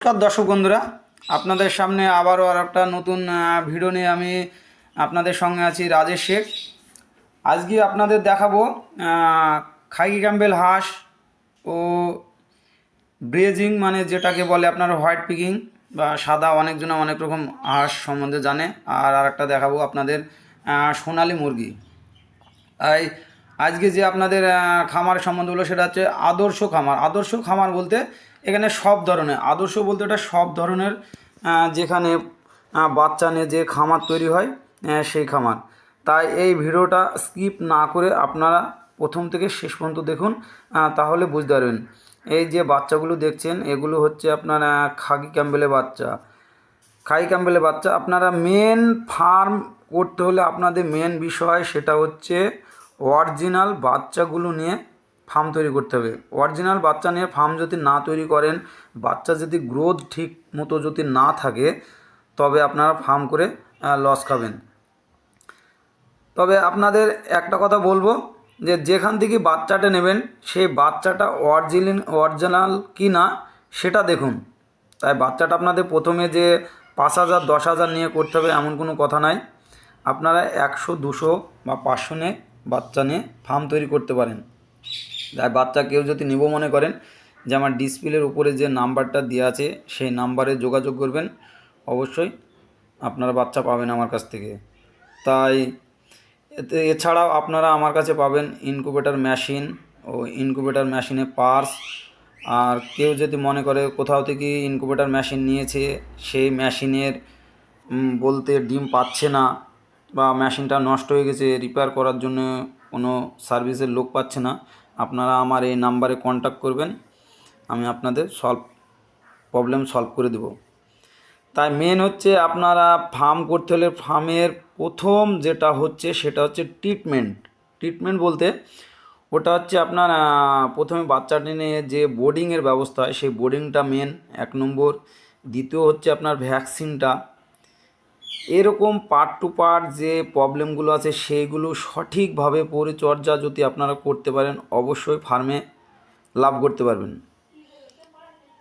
নমস্কার দর্শক বন্ধুরা, আপনাদের সামনে আবারও আর একটা নতুন ভিডিও নিয়ে আমি আপনাদের সঙ্গে আছি রাজেশ শেখ আজকে আপনাদের দেখাবো খাকি ক্যাম্বেল হাঁস ও ব্রেজিং মানে যেটাকে বলে আপনার হোয়াইট পিকিং বা সাদা, অনেকজন অনেক রকম হাঁস সম্বন্ধে জানে। আর আরেকটা দেখাবো আপনাদের সোনালী মুরগি। তাই আজকে যে আপনাদের খামার সম্বন্ধে হলো সেটা হচ্ছে আদর্শ খামার। আদর্শ খামার বলতে এখানে সব ধরনের আদর্শ বলতে এটা সব ধরনের যেখানে বাচ্চা নিয়ে যে খামার তৈরি হয় সেই খামার। তাই এই ভিডিওটা স্কিপ না করে আপনারা প্রথম থেকে শেষ পর্যন্ত দেখুন তাহলে বুঝতে পারবেন। এই যে বাচ্চাগুলো দেখছেন এগুলো হচ্ছে আপনার আহ, খাকি ক্যাম্বেলের বাচ্চা। খাগি ক্যাম্বেলের বাচ্চা আপনারা মেন ফার্ম করতে হলে আপনাদের মেন বিষয় সেটা হচ্ছে অরিজিনাল বাচ্চাগুলো নিয়ে ফার্ম তৈরি করতে হবে। অরিজিনাল বাচ্চা নিয়ে ফার্ম যদি না তৈরি করেন, বাচ্চা যদি গ্রোথ ঠিক মতো যদি না থাকে, তবে আপনারা ফার্ম করে লস খাবেন। তবে আপনাদের একটা কথা বলব, যে যেখান থেকে বাচ্চাটা নেবেন, সেই বাচ্চাটা অরিজিন, অরিজিনাল কি না সেটা দেখুন। তাই বাচ্চাটা আপনাদের প্রথমে যে পাঁচ হাজার, দশ হাজার নিয়ে করতে হবে, এমন কোনো কথা নাই। আপনারা একশো, দুশো বা পাঁচশো নিয়ে বাচ্চা নিয়ে ফার্ম তৈরি করতে পারেন। তাই বাচ্চা কেউ যদি নিব মনে করেন, যে আমার ডিসপ্লের উপরে যে নাম্বারটা দেওয়া আছে, সেই নাম্বারে যোগাযোগ করবেন। অবশ্যই আপনারা বাচ্চা পাবেন আমার কাছ থেকে। তাই এছাড়াও আপনারা আমার কাছে পাবেন ইনকুবেটর মেশিন ও ইনকুবেটর মেশিনে পার্স আর কেউ যদি মনে করে কোথাও থেকে ইনকুবেটর মেশিন নিয়েছে, সেই মেশিনের বলতে ডিম পাচ্ছে না বা মেশিনটা নষ্ট হয়ে গেছে রিপেয়ার করার জন্য কোনো সার্ভিসের লোক পাচ্ছে না আপনারা আমার এই নাম্বারে কন্ট্যাক্ট করবেন, আমি আপনাদের সলভ প্রবলেম সলভ করে দেবো। তাই মেন হচ্ছে আপনারা ফার্ম করতে হলে ফার্মের প্রথম যেটা হচ্ছে সেটা হচ্ছে ট্রিটমেন্ট ট্রিটমেন্ট বলতে ওটা হচ্ছে আপনার প্রথমে বাচ্চাটি নিয়ে যে বোর্ডিংয়ের ব্যবস্থা হয়, সেই বোর্ডিংটা মেন এক নম্বর। দ্বিতীয় হচ্ছে আপনার ভ্যাকসিনটা এরকম পার্ট টু পার্ট যে প্রবলেমগুলো আছে সেইগুলো সঠিকভাবে পরিচর্যা যদি আপনারা করতে পারেন, অবশ্যই ফার্মে লাভ করতে পারবেন।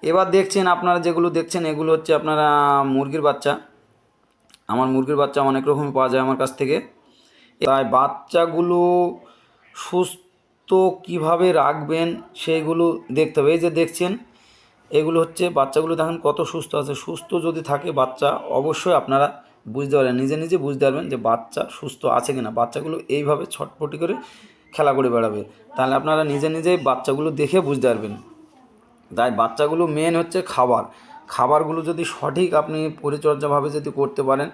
এবার দেখছেন আপনারা যেগুলো দেখছেন, এগুলো হচ্ছে আপনারা মুরগির বাচ্চা। আমার মুরগির বাচ্চা অনেক রকমই পাওয়া যায় আমার কাছ থেকে। তাই বাচ্চাগুলো সুস্থ কীভাবে রাখবেন সেইগুলো দেখতে হবে। এই যে দেখছেন, এগুলো হচ্ছে বাচ্চাগুলো দেখেন কত সুস্থ আছে। সুস্থ যদি থাকে বাচ্চা, অবশ্যই আপনারা বুঝতে পারবেন নিজে নিজে বুঝতে পারবেন যে বাচ্চা সুস্থ আছে কিনা। বাচ্চাগুলো এইভাবে ছটপটি করে খেলা করে বেড়াবে। তাহলে আপনারা নিজে নিজেই বাচ্চাগুলো দেখে বুঝতে পারবেন। তাই বাচ্চাগুলো মেন হচ্ছে খাবার। খাবারগুলো যদি সঠিক আপনি পরিচর্যাভাবে যদি করতে পারেন,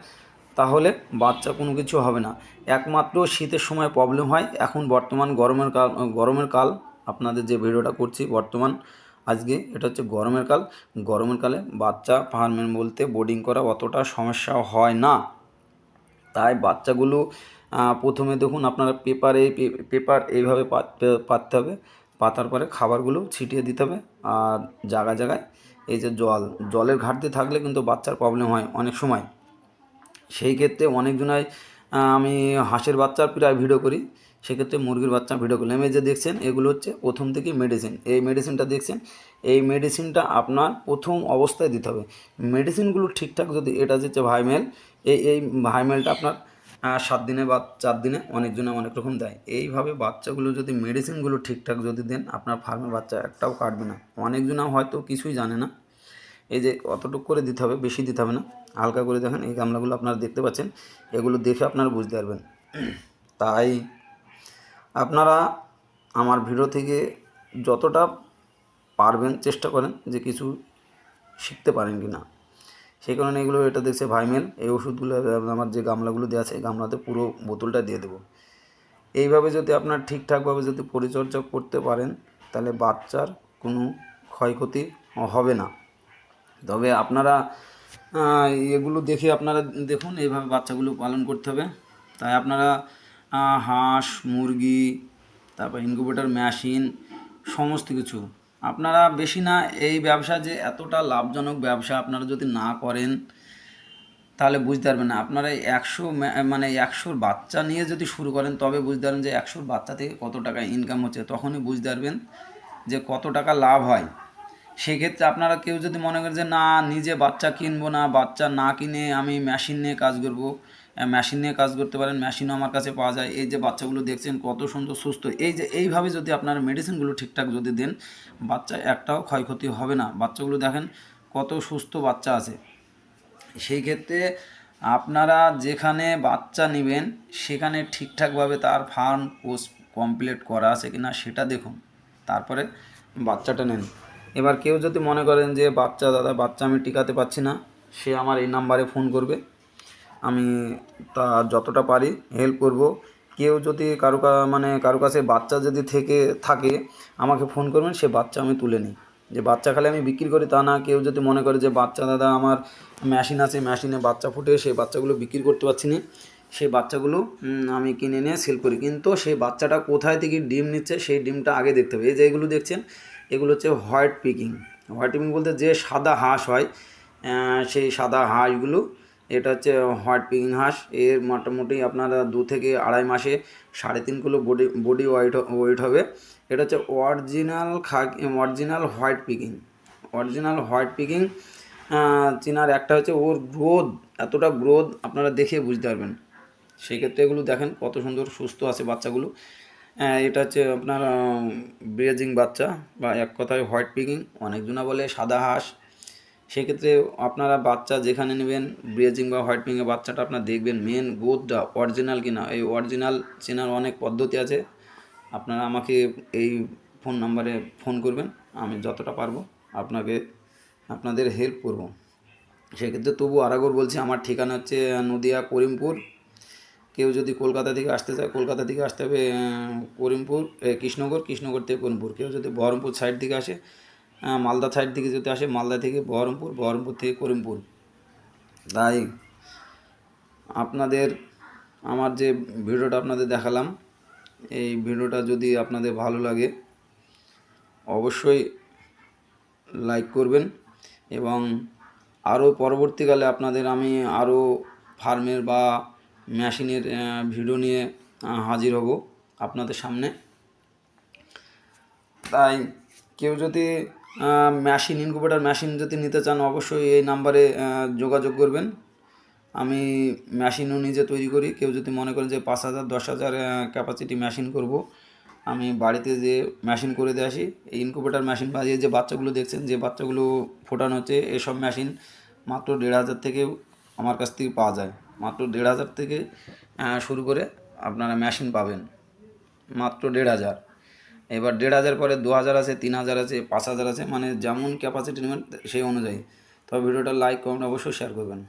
তাহলে বাচ্চা কোনো কিছু হবে না। একমাত্র শীতের সময় প্রবলেম হয়। এখন বর্তমান গরমের কাল গরমের কাল, আপনাদের যে ভিডিওটা করছি, বর্তমান আজকে এটা হচ্ছে গরমের কাল। গরমের কালে বাচ্চা ফার্মের বলতে বোর্ডিং করা অতটা সমস্যা হয় না। তাই বাচ্চাগুলো প্রথমে দেখুন আপনারা পেপারে পেপার এইভাবে পাত- পাততে হবে। পাতার পরে খাবারগুলো ছিটিয়ে দিতে হবে, আর জায়গায় জায়গায় এই যে জল, জলের ঘাটতি থাকলে কিন্তু বাচ্চার প্রবলেম হয় অনেক সময়। সেই ক্ষেত্রে অনেকজনাই আমি হাঁসের বাচ্চার প্রায় ভিডিও করি। সেক্ষেত্রে মুরগির বাচ্চা ভিডিও করলাম। যে দেখছেন, এগুলো হচ্ছে প্রথম থেকে মেডিসিন এই মেডিসিনটা দেখছেন, এই মেডিসিনটা আপনার প্রথম অবস্থায় দিতে হবে। মেডিসিনগুলো ঠিকঠাক যদি এটা হচ্ছে ভাইমেল এই এই ভাইমেলটা আপনার সাত দিনে বা চার দিনে অনেকজনে অনেক রকম দেয়। এইভাবে বাচ্চাগুলো যদি মেডিসিনগুলো ঠিকঠাক যদি দেন, আপনার ফার্মের বাচ্চা একটাও কাটবে না। অনেকজনা হয়তো কিছুই জানে না। এই যে অতটুকু করে দিতে হবে, বেশি দিতে হবে না। হালকা করে দেখেন, এই গামলাগুলো আপনারা দেখতে পাচ্ছেন। এগুলো দেখে আপনারা বুঝতে পারবেন। তাই আপনারা আমার ভিডিও থেকে যতটা পারবেন চেষ্টা করেন যে কিছু শিখতে পারেন কি না সেই কারণে এগুলো এটা দেখছে ভাইমেল, এই ওষুধগুলো আমার যে গামলাগুলো দেওয়া আছে, এই গামলাতে পুরো বোতলটা দিয়ে দেবো। এইভাবে যদি আপনার ঠিকঠাকভাবে যদি পরিচর্যা করতে পারেন, তাহলে বাচ্চার কোনো ক্ষয়ক্ষতি হবে না। তবে আপনারা এগুলো দেখে আপনারা দেখুন, এইভাবে বাচ্চাগুলো পালন করতে হবে। তাই আপনারা হাঁস, মুরগি, তারপর ইনকিউবেটর মেশিন সমস্ত কিছু। আপনারা বেশি না এই ব্যবসা যে এতটা লাভজনক ব্যবসা আপনারা যদি না করেন, তাহলে বুঝতে পারবেন না। আপনারা একশো মানে একশোর বাচ্চা নিয়ে যদি শুরু করেন, তবে বুঝতে পারবেন যে একশোর বাচ্চা থেকে কত টাকা ইনকাম হচ্ছে। তখনই বুঝতে পারবেন যে কত টাকা লাভ হয়। সেক্ষেত্রে আপনারা কেউ যদি মনে করেন যে, না, নিজে বাচ্চা কিনবো না, বাচ্চা না কিনে আমি মেশিন নিয়ে কাজ করব মেশিন নিয়ে কাজ করতে পারেন মেশিনও আমার কাছে পাওয়া যায়। এই যে বাচ্চাগুলো দেখছেন, কত সুন্দর, সুস্থ। এই যে, এইভাবে যদি আপনারা মেডিসিনগুলো ঠিকঠাক যদি দেন, বাচ্চা একটাও ক্ষয়ক্ষতি হবে না। বাচ্চাগুলো দেখেন, কত সুস্থ বাচ্চা আছে। সেই ক্ষেত্রে আপনারা যেখানে বাচ্চা নেবেন, সেখানে ঠিকঠাকভাবে তার ফার্ম কোর্স কমপ্লিট করা আছে কিনা সেটা দেখুন। তারপরে বাচ্চাটা নেন। এবার কেউ যদি মনে করেন যে, বাচ্চা, দাদা, বাচ্চা আমি টিকাতে পারছি না, সে আমার এই নাম্বারে ফোন করবে। আমি তা যতটা পারি হেল্প করব। কেউ যদি কারও মানে কারও কাছে বাচ্চা যদি থেকে, থাকে, আমাকে ফোন করবেন, সে বাচ্চা আমি তুলে নিই। যে বাচ্চা খালি আমি বিক্রি করি তা না, কেউ যদি মনে করে যে বাচ্চা দাদা আমার মেশিন আছে মেশিনে বাচ্চা ফুটে সেই বাচ্চাগুলো বিক্রি করতে পারছি না সেই বাচ্চাগুলো আমি কিনে নিয়ে সেল করি। কিন্তু সেই বাচ্চাটা কোথায় থেকে ডিম নিচ্ছে, সেই ডিমটা আগে দেখতে হবে। এই যে এগুলো দেখছেন, এগুলো হচ্ছে হোয়াইট পিকিং হোয়াইট পিকিং বলতে যে সাদা হাঁস হয় সেই সাদা হাঁসগুলো এটা হচ্ছে হোয়াইট পিকিং হাঁস। এর মোটামুটি আপনার দু থেকে আড়াই মাসে সাড়ে তিন kilo body body weight weight হবে। এটা হচ্ছে অরিজিনাল খাক, original white Peking original white Peking চিনার একটা হচ্ছে ওর গ্রোথ, এতটা গ্রোথ আপনারা দেখে বুঝতে পারবেন। সেই ক্ষেত্রে এগুলো দেখেন কত সুন্দর সুস্থ আছে বাচ্চাগুলো। এটা হচ্ছে আপনার ব্রেজিং বাচ্চা বা এক কথায় হোয়াইট পিকিং অনেকজনা বলে সাদা হাঁস সেক্ষেত্রে আপনারা বাচ্চা যেখানে নেবেন ব্রেজিং বা হোয়াইট পিংয়ের বাচ্চাটা আপনার দেখবেন মেন গোদটা অরিজিনাল কিনা। এই অরিজিনাল চেনার অনেক পদ্ধতি আছে। আপনারা আমাকে এই ফোন নাম্বারে ফোন করবেন আমি যতটা পারব আপনাকে আপনাদের হেল্প করব। সেক্ষেত্রে তবু আরাগর বলছি আমার ঠিকানা হচ্ছে নদিয়া করিমপুর। কেউ যদি কলকাতা থেকে আসতে চায় কলকাতা থেকে আসতে হবে করিমপুর এ, কৃষ্ণনগর কৃষ্ণনগর থেকে করিমপুর। কেউ যদি বহরমপুর সাইড থেকে আসে মালদা সাইড থেকে যদি আসে, মালদা থেকে বহরমপুর বহরমপুর থেকে করিমপুর। তাই আপনাদের, আমার যে ভিডিওটা আপনাদের দেখালাম, এই ভিডিওটা যদি আপনাদের ভালো লাগে, অবশ্যই লাইক করবেন এবং আরও পরবর্তীকালে আপনাদের আমি আরও ফার্মের বা মেশিনের ভিডিও নিয়ে হাজির হব আপনাদের সামনে। তাই কেউ যদি মেশিন ইনকুবেটার মেশিন যদি নিতে চান, অবশ্যই এই নাম্বারে যোগাযোগ করবেন। আমি মেশিনও নিজে তৈরি করি। কেউ যদি মনে করেন যে পাঁচ হাজার, দশ হাজার ক্যাপাসিটি মেশিন করব, আমি বাড়িতে যে মেশিন করে দিয়ে আসি, এই ইনকুবেটার মেশিন বা এই যে বাচ্চাগুলো দেখছেন, যে বাচ্চাগুলো ফোটানো হচ্ছে, এসব মেশিন মাত্র দেড় হাজার থেকে আমার কাছ থেকে পাওয়া যায়। মাত্র দেড় হাজার থেকে শুরু করে আপনারা মেশিন পাবেন। মাত্র দেড় হাজার। এবার দেড় হাজার পরে দু হাজার আছে, তিন হাজার আছে, পাঁচ হাজার আছে মানে যেমন ক্যাপাসিটি নেবেন সেই অনুযায়ী। তবে ভিডিওটা লাইক কমেন্ট অবশ্যই শেয়ার করবেন।